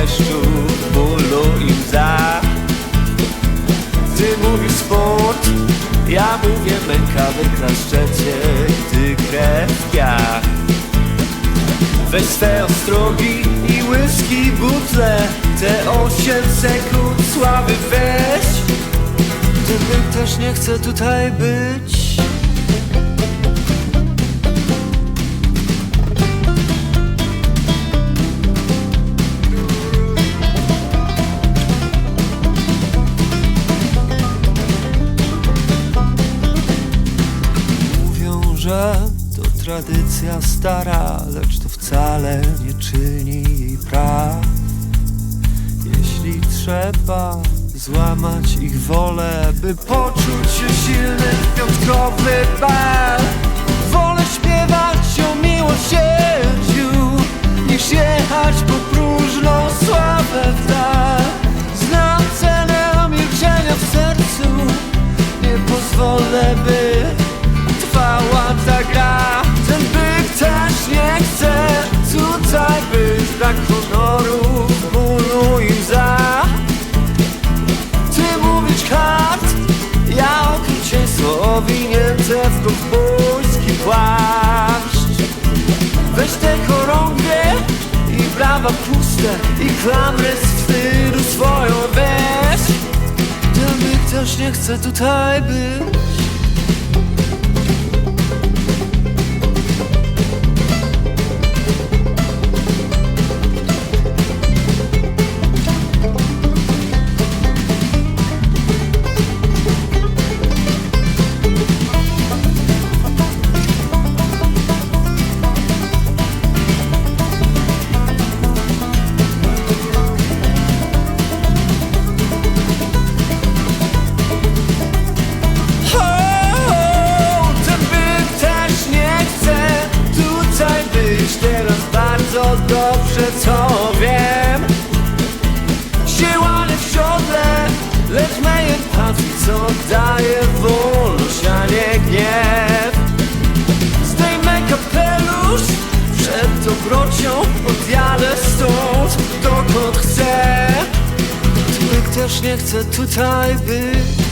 Dreszczu, bólu i łza Ty mówisz sport, ja mówię męka Wyklaszczecie, gdy krew ja Weź swe ostrogi i łyski butle Te osiem sekund sławy weź. Gdyby ktoś nie chce tutaj być że to tradycja stara, lecz to wcale nie czyni jej praw. Jeśli trzeba złamać ich wolę, by poczuć się silny w piątkowy bal, i brawa puste I klamrę z wstydu swoją weź byk też nie chce tutaj być bardzo dobrze to wiem. Siłany w siodle, lecz Meyer patrzy co daje wolność, a nie gniew Zdejmę kapelusz przed dobrocią Odjadę stąd dokąd chcę. Byk też nie chce tutaj być